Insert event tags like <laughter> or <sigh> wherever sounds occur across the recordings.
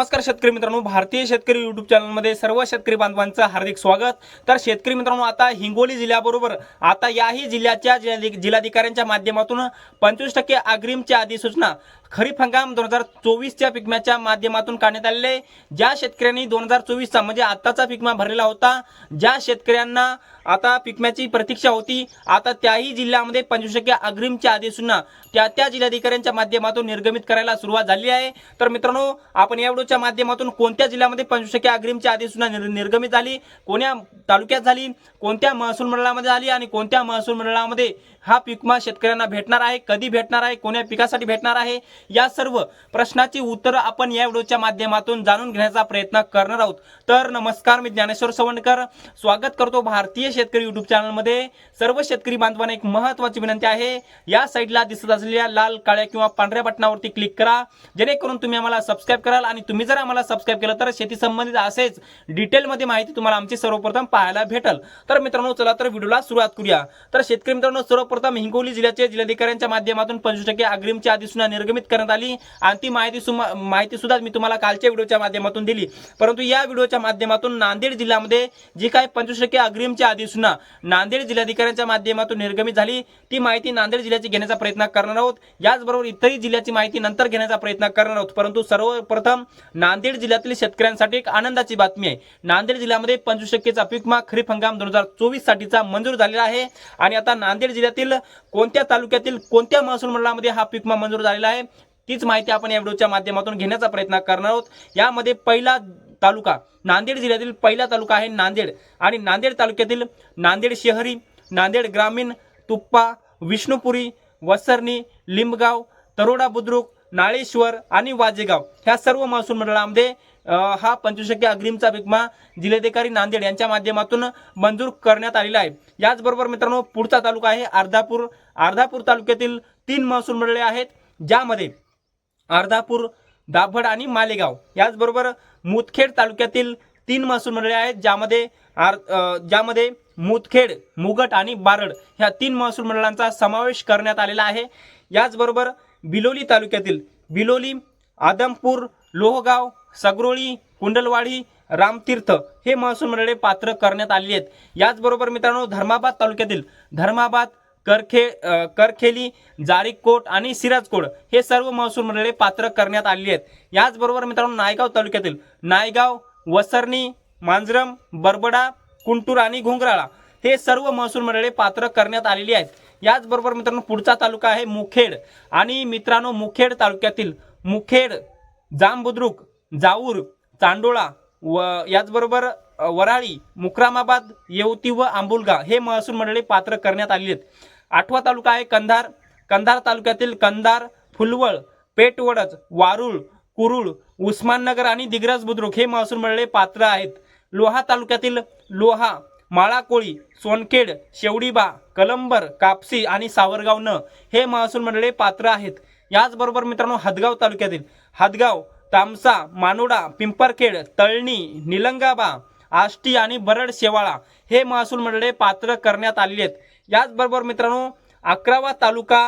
नमस्कार शेतकरी मित्रांनो भारतीय शेतकरी युट्यूब चॅनलमध्ये सर्व शेतकरी बांधवांचं हार्दिक स्वागत. तर शेतकरी मित्रांनो आता हिंगोली जिल्ह्याबरोबर आता याही जिल्ह्याच्या जिल्हाधिकाऱ्यांच्या माध्यमातून पंचवीस टक्के अग्रिमच्या अधिसूचना खरीप हंगाम दोन हजार चोवीसच्या पिकम्याच्या माध्यमातून काढण्यात आलेले ज्या शेतकऱ्यांनी दोन हजार चोवीसचा म्हणजे आत्ताचा पिकमा भरलेला होता ज्या शेतकऱ्यांना आता पिकम्याची प्रतीक्षा होती आता त्याही जिल्ह्यामध्ये पंचवीस टक्के अग्रिमच्या अधिसूचना त्या त्या जिल्हाधिकाऱ्यांच्या माध्यमातून निर्गमित करायला सुरुवात झाली आहे. तर मित्रांनो आपण या व्हिडिओच्या माध्यमातून कोणत्या जिल्ह्यामध्ये पंचवीस टक्के अग्रिमची अधिसूचना निर- निर्गमित झाली कोण्या तालुक्यात झाली कोणत्या महसूल मंडळामध्ये झाली आणि कोणत्या महसूल मंडळामध्ये हा पिकमा शेतकऱ्यांना भेटणार आहे कधी भेटणार आहे कोण्या पिकासाठी भेटणार आहे या सर्व प्रश्नाची उत्तरं आपण या व्हिडिओच्या माध्यमातून जाणून घेण्याचा प्रयत्न करणार आहोत. तर नमस्कार मी ज्ञानेश्वर सवंडकर. स्वागत करतो भारतीय शेतकरी युट्यूब चॅनलमध्ये. सर्व शेतकरी बांधवांना एक महत्त्वाची विनंती आहे. या साईडला दिसत असलेल्या लाल काळ्या किंवा पांढऱ्या बटनावरती क्लिक करा. जेणेकरून तुम्ही आम्हाला सबस्क्राईब कराल आणि तुम्ही जर आम्हाला सबस्क्राईब केलं तर शेती संबंधित असेच डिटेलमध्ये माहिती तुम्हाला आमची सर्वप्रथम पाहायला भेटल. तर मित्रांनो चला तर व्हिडिओला सुरुवात करूया. तर शेतकरी मित्रांनो सर्व सर्वप्रथम हिंगोली जिल्ह्याचे जिल्हाधिकाऱ्यांच्या माध्यमातून पंचवीस टक्के अग्रिमची अधिसूचना निर्गमित करण्यात आली. आणि ती माहिती माहिती सुद्धा मी तुम्हाला कालच्या व्हिडिओच्या माध्यमातून दिली. परंतु या व्हिडिओच्या माध्यमातून नांदेड जिल्ह्यामध्ये जी काय पंचवीस टक्के अग्रिमची अधिसूचना नांदेड जिल्हाधिकाऱ्यांच्या माध्यमातून निर्गमित झाली ती माहिती नांदेड जिल्ह्याची घेण्याचा प्रयत्न करणार आहोत. याचबरोबर इतरही जिल्ह्याची माहिती नंतर घेण्याचा प्रयत्न करणार आहोत. परंतु सर्वप्रथम नांदेड जिल्ह्यातील शेतकऱ्यांसाठी एक आनंदाची बातमी आहे. नांदेड जिल्ह्यामध्ये पंचवीस टक्केचा पीकमा खरीप हंगाम दोन हजार चोवीस साठीचा मंजूर झालेला आहे. आणि आता नांदेड जिल्ह्यातील कोणत्या तालुक्यातील कोणत्या महसूल मंडळामध्ये हा पीकमा मंजूर झालेला आहे? तीच माहिती आपण या व्हिडिओच्या माध्यमातून घेण्याचा प्रयत्न करणार आहोत. यामध्ये पहिला तालुका नांदेड जिल्ह्यातील पहिला तालुका आहे नांदेड. आणि नांदेड तालुक्यातील नांदेड शहरी नांदेड ग्रामीण तुप्पा विष्णुपुरी वसरणी लिंबगाव तरोडा बुद्रुक नाळेश्वर आणि वाजेगाव ह्या सर्व महसूल मंडळामध्ये हा पंचवीस टक्के अग्रिमचा विकमा जिल्हाधिकारी नांदेड यांच्या माध्यमातून मंजूर करण्यात आलेला आहे. याचबरोबर मित्रांनो पुढचा तालुका आहे अर्धापूर. अर्धापूर तालुक्यातील तीन महसूल मंडळे आहेत ज्यामध्ये अर्धापूर दाभड आणि मालेगाव. याचबरोबर मुदखेड तालुक्यातील तीन महसूल मंडळे आहेत ज्यामध्ये आर ज्यामध्ये मुदखेड मुगट आणि बारड ह्या तीन महसूल मंडळांचा समावेश करण्यात आलेला आहे. याचबरोबर बिलोली तालुक्यातील बिलोली आदमपूर लोहगाव सगरोळी कुंडलवाडी रामतीर्थ हे महसूल मंडळे पात्र करण्यात आली आहेत. याचबरोबर मित्रांनो धर्माबाद तालुक्यातील धर्माबाद करखे करखेली जारीकोट आणि सिराजकोट हे सर्व महसूल मंडळे पात्र करण्यात आली आहेत. याचबरोबर मित्रांनो नायगाव तालुक्यातील नायगाव वसरणी मांजरम बरबडा कुंटूर आणि घुंगराळा हे सर्व महसूल मंडळे पात्र करण्यात आलेली आहेत. याचबरोबर मित्रांनो पुढचा तालुका आहे मुखेड आणि मित्रांनो मुखेड तालुक्यातील मुखेड जांबुद्रुक जाऊर चांडोळा व याचबरोबर वराळी मुक्रामाबाद येवती व आंबुलगा हे महसूल मंडळे पात्र करण्यात आली आहेत. आठवा तालुका आहे कंधार. कंधार तालुक्यातील कंधार फुलवळ पेटवडज वारुळ कुरुळ उस्माननगर आणि दिग्रज बुद्रुक हे महसूल मंडळे पात्र आहेत. लोहा तालुक्यातील लोहा माळाकोळी सोनखेड शेवडीबा कलंबर कापसी आणि सावरगाव न हे महसूल मंडळे पात्र आहेत. याचबरोबर मित्रांनो हदगाव तालुक्यातील हदगाव तामसा मानोडा पिंपरखेड तळणी निलंगाबा आष्टी आणि बरड शेवाळा हे महसूल मंडळे पात्र करण्यात आलेले आहेत. याचबरोबर मित्रांनो अकरावा तालुका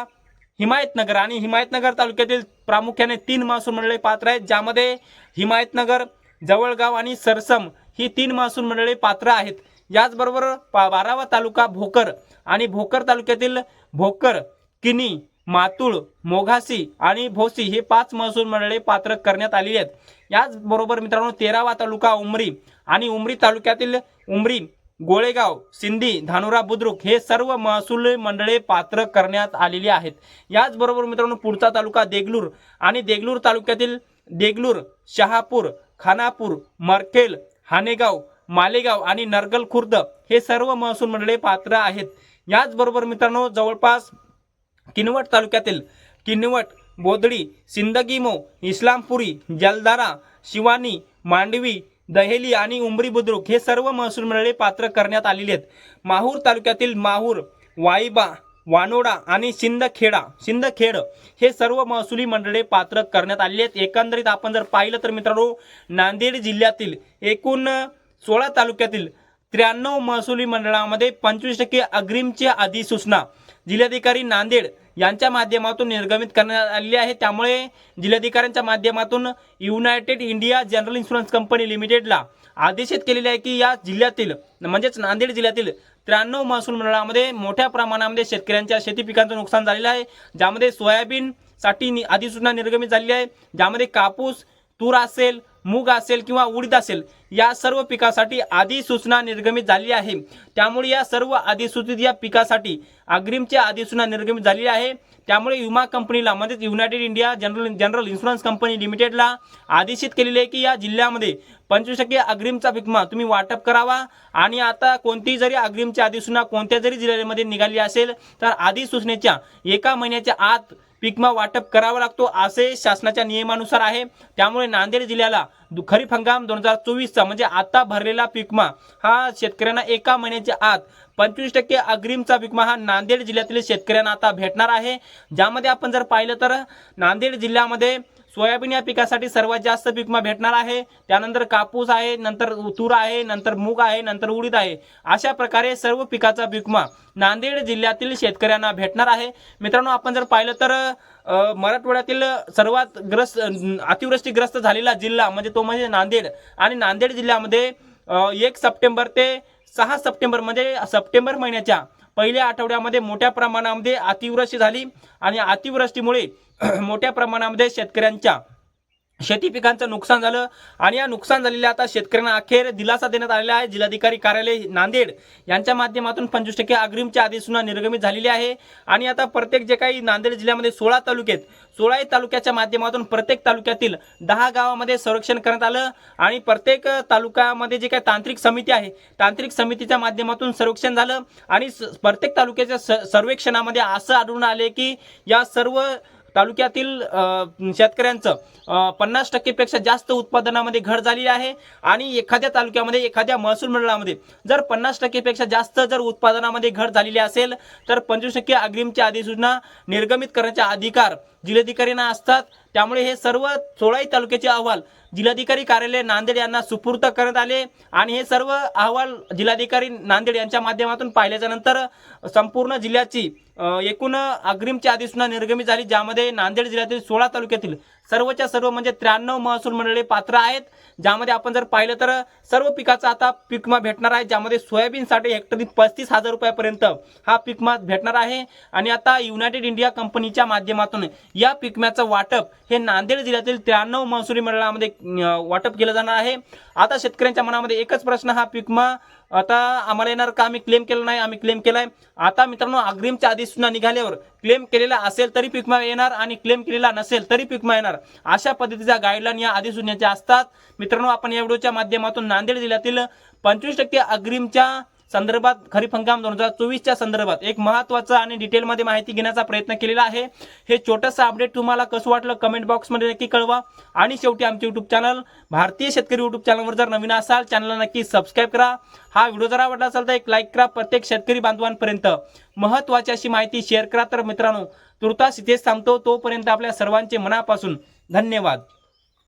हिमायतनगर आणि हिमायतनगर तालुक्यातील प्रामुख्याने तीन महसूल मंडळे पात्र आहेत ज्यामध्ये हिमायतनगर जवळगाव आणि सरसम ही तीन महसूल मंडळे पात्र आहेत. याचबरोबर पा बारावा तालुका भोकर आणि भोकर तालुक्यातील भोकर किनी मातुळ मोघासी आणि भोसी हे पाच महसूल मंडळे पात्र करण्यात आलेली आहेत. याचबरोबर मित्रांनो तेरावा तालुका उमरी आणि उमरी तालुक्यातील उमरी गोळेगाव सिंधी धानुरा बुद्रुक हे सर्व महसूल मंडळे पात्र करण्यात आलेली आहेत. याचबरोबर मित्रांनो पुढचा तालुका देगलूर आणि देगलूर तालुक्यातील देगलूर शहापूर खानापूर मरखेल हानेगाव मालेगाव आणि नरगल खुर्द हे सर्व महसूल मंडळे पात्र आहेत. याचबरोबर मित्रांनो जवळपास किनवट तालुक्यातील किनवट बोदडी सिंदगीमो इस्लामपुरी जलदारा शिवानी मांडवी दहेली आणि उमरी बुद्रुक हे सर्व महसूल मंडळे पात्र करण्यात आलेली आहेत. माहूर तालुक्यातील माहूर वाईबा वानोडा आणि सिंदखेडा सिंदखेड हे सर्व महसुली मंडळे पात्र करण्यात आलेली आहेत. एकंदरीत आपण जर पाहिलं तर मित्रांनो नांदेड जिल्ह्यातील एकूण सोळा तालुक्यातील त्र्याण्णव महसुली मंडळामध्ये पंचवीस टक्के अग्रिमची अधिसूचना जिल्हाधिकारी नांदेड यांच्या माध्यमातून निर्गमित करण्यात आलेली आहे. त्यामुळे जिल्हाधिकाऱ्यांच्या माध्यमातून United India General Insurance Company लिमिटेडला आदेशित केलेले आहे की या जिल्ह्यातील म्हणजेच नांदेड जिल्ह्यातील त्र्याण्णव महसूल मंडळामध्ये मोठ्या प्रमाणामध्ये शेतकऱ्यांच्या शेती पिकांचं नुकसान झालेलं आहे. ज्यामध्ये सोयाबीनसाठी नि- अधिसूचना निर्गमित झालेली आहे. ज्यामध्ये कापूस तूर असेल मूग असेल किंवा उडीद असेल या सर्व पिकासाठी अधिसूचना निर्गमित झाली आहे. त्यामुळे या सर्व अधिसूचित या पिकासाठी अग्रिमची अधिसूचना निर्गमित झालेली आहे. त्यामुळे विमा कंपनीला म्हणजेच United India General General Insurance Company लिमिटेडला आदेशित केलेले आहे की या जिल्ह्यामध्ये पंचवीस टक्के अग्रिमचा विमा तुम्ही वाटप करावा आणि आता कोणतीही जरी अग्रिमची अधिसूचना कोणत्या जरी जिल्ह्यामध्ये निघाली असेल तर अधिसूचनेच्या एका महिन्याच्या आत पिकमा वाटप करावा लागतो असे शासनाच्या नियमानुसार आहे. त्यामुळे नांदेड जिल्ह्याला दु- खरीप हंगाम दोन हजार चोवीसचा म्हणजे आता भरलेला पिकमा हा शेतकऱ्यांना एका महिन्याच्या आत पंचवीस टक्के अग्रिमचा विकमा हा नांदेड जिल्ह्यातील शेतकऱ्यांना आता भेटणार आहे. ज्यामध्ये आपण जर पाहिलं तर नांदेड जिल्ह्यामध्ये सोयाबीन या पिकासाठी सर्वात जास्त पिकमा भेटणार आहे. त्यानंतर कापूस आहे नंतर तूर आहे नंतर मूग आहे नंतर उडीद आहे. अशा प्रकारे सर्व पिकाचा पिकमा नांदेड जिल्ह्यातील शेतकऱ्यांना भेटणार आहे. मित्रांनो आपण जर पाहिलं तर मराठवाड्यातील सर्वात ग्रस्त अतिवृष्टीग्रस्त झालेला जिल्हा म्हणजे तो म्हणजे नांदेड. आणि नांदेड जिल्ह्यामध्ये एक सप्टेंबर ते सहा सप्टेंबर म्हणजे सप्टेंबर महिन्याच्या पहिल्या आठवड्यामध्ये मोठ्या प्रमाणामध्ये अतिवृष्टी झाली आणि अतिवृष्टीमुळे <clears throat> मोठ्या प्रमाणामध्ये शेतकऱ्यांच्या शेती पिकांचं नुकसान झालं आणि या नुकसान झालेल्या आता शेतकऱ्यांना अखेर दिलासा देण्यात आलेला आहे. जिल्हाधिकारी कार्यालय नांदेड यांच्या माध्यमातून पंचवीस टक्के अग्रिमची अधिसूचना निर्गमित झालेली आहे. आणि आता प्रत्येक जे काही नांदेड जिल्ह्यामध्ये सोळा तालुके आहेत सोळाही तालुक्याच्या माध्यमातून प्रत्येक तालुक्यातील दहा गावामध्ये संरक्षण करण्यात आलं आणि प्रत्येक तालुक्यामध्ये जे काही तांत्रिक समिती आहे तांत्रिक समितीच्या माध्यमातून सर्वेक्षण झालं आणि स- प्रत्येक तालुक्याच्या स- सर्वेक्षणामध्ये असं आढळून आले की या सर्व तालुक्यातील शेतकऱ्यांचं पन्नास टक्केपेक्षा जास्त उत्पादनामध्ये घट झालेली आहे आणि एखाद्या तालुक्यामध्ये एखाद्या महसूल मंडळामध्ये जर पन्नास टक्केपेक्षा जास्त जर उत्पादनामध्ये घट झालेली असेल तर पंचवीस टक्के अग्रिमची अधिसूचना निर्गमित करण्याचे अधिकार जिल्हाधिकाऱ्यांना असतात. त्यामुळे हे सर्व सोळाही तालुक्याचे अहवाल जिल्हाधिकारी कार्यालय नांदेड यांना सुपूर्द करण्यात आले आणि हे सर्व अहवाल जिल्हाधिकारी नांदेड यांच्या माध्यमातून पाहिल्याच्या नंतर संपूर्ण जिल्ह्याची एकूण अग्रिमची अधिसूचना निर्गमित झाली ज्यामध्ये नांदेड जिल्ह्यातील सोळा तालुक्यातील सर्वच्या सर्व म्हणजे त्र्याण्णव महसूल मंडळे पात्र आहेत. ज्यामध्ये आपण जर पाहिलं तर सर्व पिकाचा आता पिकमा भेटणार आहे ज्यामध्ये सोयाबीनसाठी हेक्टरी पस्तीस हजार रुपयापर्यंत हा पिकमा भेटणार आहे. आणि आता युनायटेड इंडिया कंपनीच्या माध्यमातून या पिकम्याचं वाटप हे नांदेड जिल्ह्यातील त्र्याण्णव महसुली मंडळामध्ये वाटप केलं जाणार आहे. आता शेतकऱ्यांच्या मनामध्ये एकच प्रश्न हा पिकमा आता आम्हाला येणार का? आम्ही क्लेम केलं नाही आम्ही क्लेम केलाय. आता मित्रांनो अग्रिमच्या आधी अधिसूचना निघाल्यावर क्लेम केलेला असेल तरी पिकमा येणार आणि क्लेम केलेला नसेल तरी पिकमा येणार. अशा पद्धतीच्या गाईडलाईन या अधिसूचनेच्या असतात मित्रांनो आपण या व्हिडिओच्या माध्यमातून नांदेड जिल्ह्यातील पंचवीस टक्के अग्रिमच्या संदर्भात खरीप हंगाम दोन हजार चोवीसच्या संदर्भात एक महत्त्वाचा आणि डिटेलमध्ये माहिती घेण्याचा प्रयत्न केलेला आहे. हे छोटंसं अपडेट तुम्हाला कसं वाटलं कमेंट बॉक्समध्ये नक्की कळवा. आणि शेवटी आमचे युट्यूब चॅनल भारतीय शेतकरी युट्यूब चॅनलवर जर नवीन असाल चॅनलला नक्की सबस्क्राईब करा. हा व्हिडिओ जर आवडला असेल तर एक लाईक करा प्रत्येक शेतकरी बांधवांपर्यंत. महत्वाची अशी माहिती शेअर करा. तर मित्रांनो तुर्तास इथेच थांबतो. तोपर्यंत आपल्या सर्वांचे मनापासून धन्यवाद.